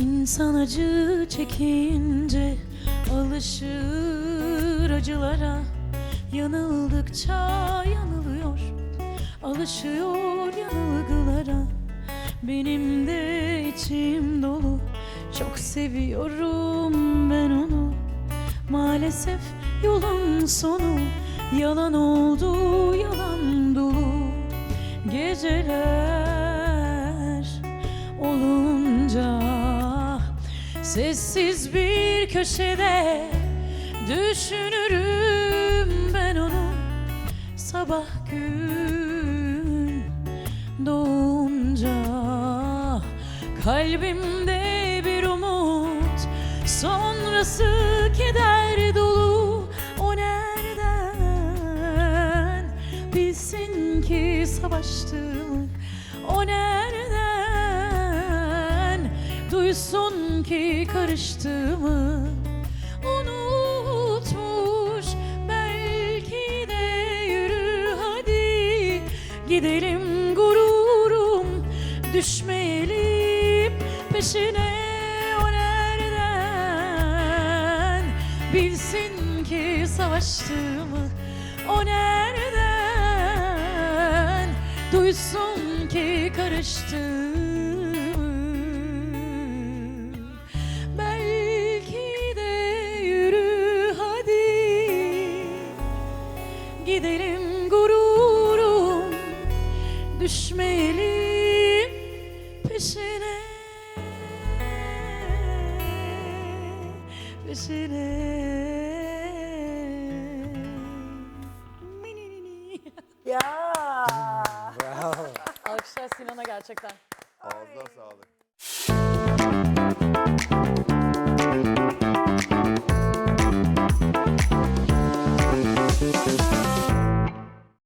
İnsan acı çekince alışır acılara. Yanıldıkça yanılıyor Alışıyor yanılgılara. Benim de içim dolu Çok seviyorum ben onu. Maalesef yolun sonu Yalan oldu yalan dolu. Geceler Sessiz bir köşede Düşünürüm ben onu. Sabah gün doğunca Kalbimde bir umut Sonrası keder dolu. O nereden bilsin ki savaştığımı O nereden duysun ki karıştığımı Unutmuş belki de yürü hadi. Gidelim gururum düşmeyelim peşine O nereden? Bilsin ki savaştığımı O nereden? Duysun ki karıştığımı Gidelim gururum Düşmeyelim peşine Peşine. Ya. Bravo. Alkışlar Sinan'a gerçekten. Ağzına sağlık.